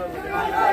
over there.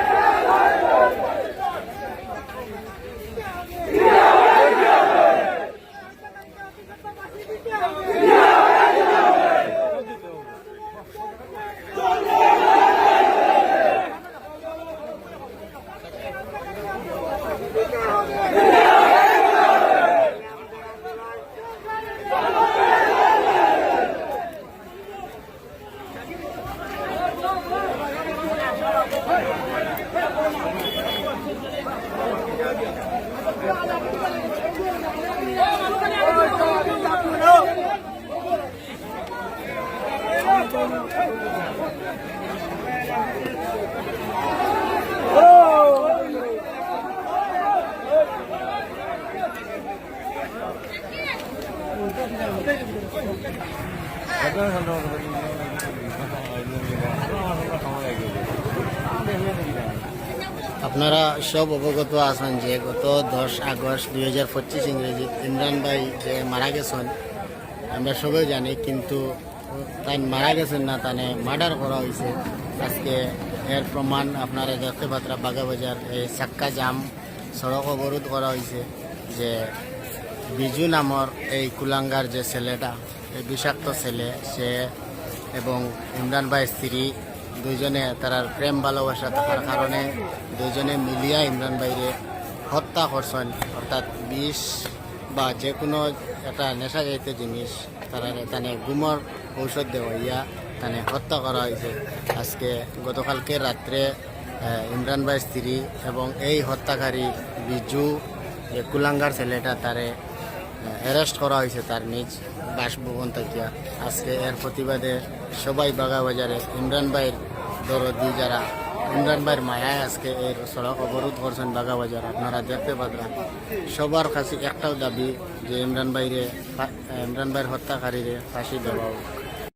আপনারা সব অবগত আছেন যে গত দশ আগস্ট দুই হাজার পঁচিশ ইংরেজি ইমরান ভাই যে মারা গেছেন, আমরা সবাই জানি, কিন্তু তাই মারা গেছেন না তানে মার্ডার করা হয়েছে আজকে এর প্রমাণ আপনারা দেখতে পাত্রা বাগাবাজার এই সাক্কা জাম সড়ক অবরোধ করা হয়েছে যে বিজু নামর এই কুলাঙ্গার যে ছেলেটা, এই বিষাক্ত ছেলে, সে এবং ইমরান ভাইয়ের স্ত্রী দুইজনে তার প্রেম, ভালোবাসা থাকার কারণে দুইজনে মিলিয়া ইমরান ভাইরে হত্যা করছেন। অর্থাৎ বিষ বা যে কোনো একটা নেশা জাতীয় জিনিস, তারা তানে গুমর ঔষধ দেওয়া, ইয়া তানে হত্যা করা হয়েছে আজকে গতকালকে রাত্রে ইমরান ভাই স্ত্রী এবং এই হত্যাকারী বিজু যে কুলাঙ্গার ছেলেটা তারে অ্যারেস্ট করা হয়েছে তার নিজ বাসভবন থেকে আজকে এর প্রতিবাদে সবাই বাগাবাজারে ইমরান ভাইয়ের দরদি যারা ইমরান ভাইয়ের মায়ায় আজকে এই সড়ক অবরোধ করছেন বাগাবাজার আপনারা দেখতে পাবেন সবার কাছে একটাও দাবি যে ইমরান ভাইরে, ইমরান ভাইয়ের হত্যাকারীরে ফাঁসি দেওয়া।